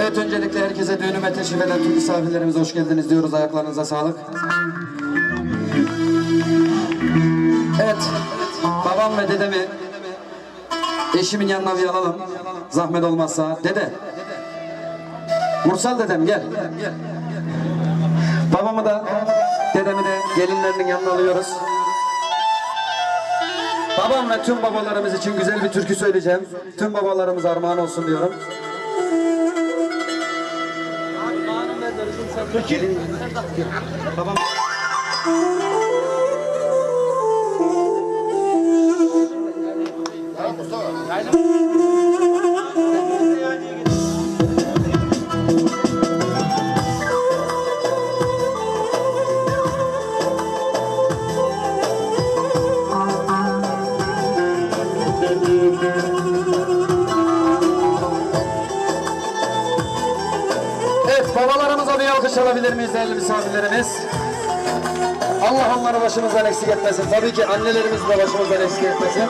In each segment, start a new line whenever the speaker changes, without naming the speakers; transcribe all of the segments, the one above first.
Evet öncelikle herkese düğünüme teşrif eden tüm misafirlerimize hoş geldiniz diyoruz. Ayaklarınıza sağlık. Evet, babam ve dedemi eşimin yanına bir alalım. Zahmet olmazsa. Dede. Mursal dedem gel. Babamı da dedemi de gelinlerinin yanına alıyoruz. Babam ve tüm babalarımız için güzel bir türkü söyleyeceğim. Tüm babalarımız armağan olsun diyorum. Evet babalarımıza bir alkış alabilir miyiz değerli misafirlerimiz? Allah onları başımızdan eksik etmesin. Tabii ki annelerimiz de başımızdan eksik etmesin.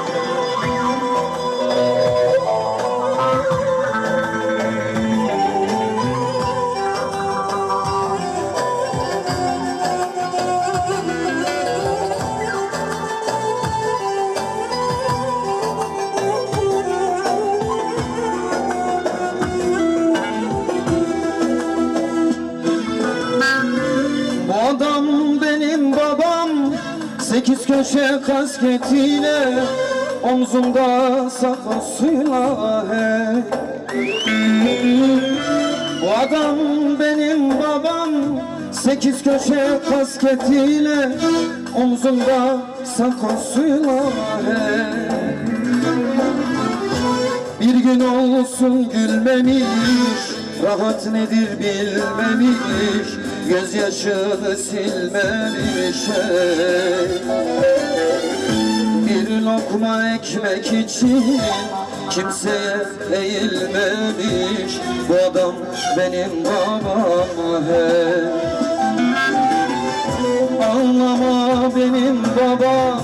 Köşe kasketiyle Omzumda saklasıyla hey. Bu adam benim babam Sekiz köşe kasketiyle Omzumda saklasıyla hey. Bir gün olsun gülmemiş Rahat nedir bilmemiş Gözyaşını silmemiş ey. Bir lokma ekmek için Kimseye eğilmemiş Bu adam benim babam hey. Ağlama benim babam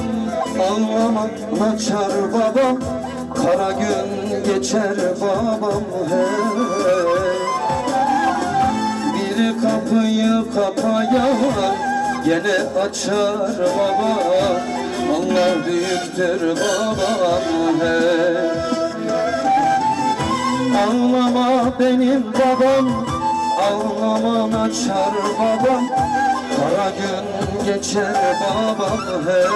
Ağlama naçar babam Kara gün geçer babam hey. Kapayan Gene açar baba Allah büyüktür babam hey. Ağlama benim babam Ağlama açar babam Kara gün geçer babam hey.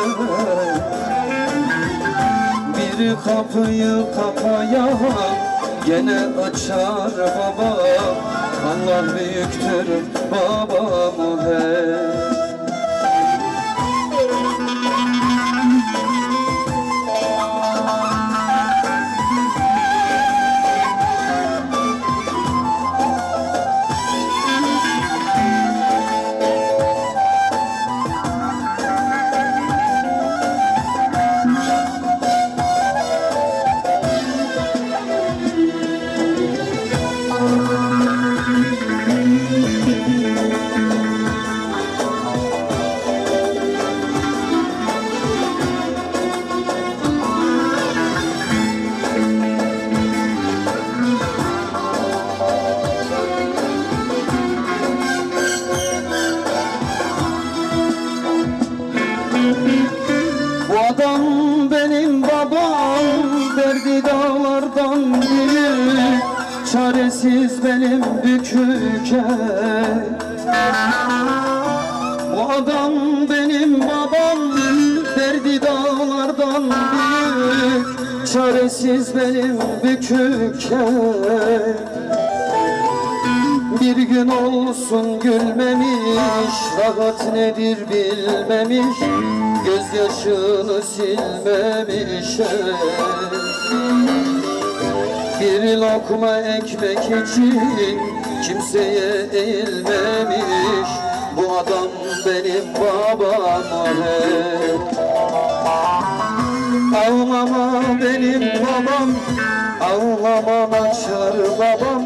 Bir kapıyı kapayan Gene açar baba Allah büyüktür babam hey. Çaresiz benim büküken Bu adam benim babam Derdi dağlardan büyük. Çaresiz benim büküken bir gün olsun gülmemiş Rahat nedir bilmemiş. Gözyaşını silmemiş Bir lokma ekmek için Kimseye eğilmemiş Bu adam benim babam. Ağlama benim babam Ağlama açar babam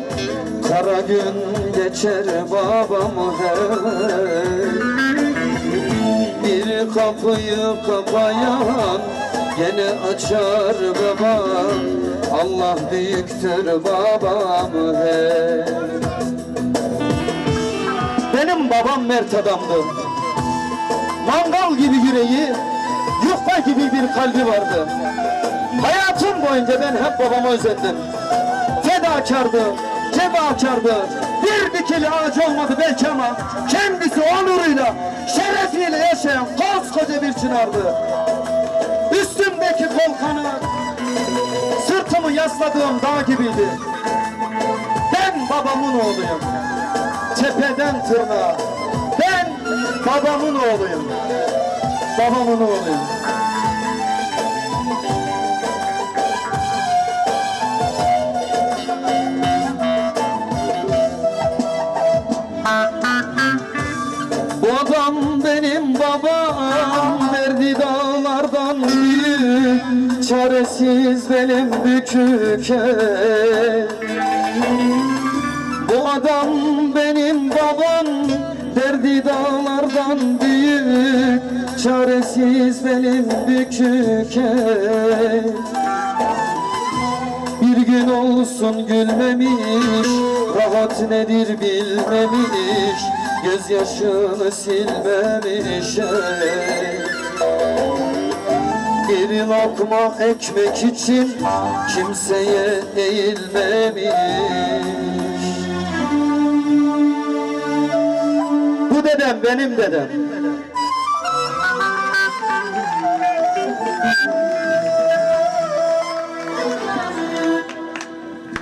Kara gün geçer babam hey. Bir kapıyı kapayan Gene açar babam Allah büyüktür babam hey
Benim babam mert adamdı. Mangal gibi yüreği, yufka gibi bir kalbi vardı. Hayatım boyunca ben hep babamı özledim. Fedakardı, cebakardı. Bir dikili ağaç olmadı belki ama kendisi onuruyla, şerefiyle yaşayan koskoca bir çınardı. Üstümdeki kol sırtımı yasladığım dağ gibiydi. Ben babamın oğluyum. Tepeden tırnağa. Ben babamın oğluyum. Babamın oğluyum.
Dağlardan büyük Çaresiz benim bükük. Bu adam benim babam Derdi dağlardan büyük Çaresiz benim bükük. Bir gün olsun gülmemiş Rahat nedir bilmemiş Gözyaşını silmemiş ey. Bir lokma ekmek için Kimseye eğilmemiş
Bu dedem benim dedem.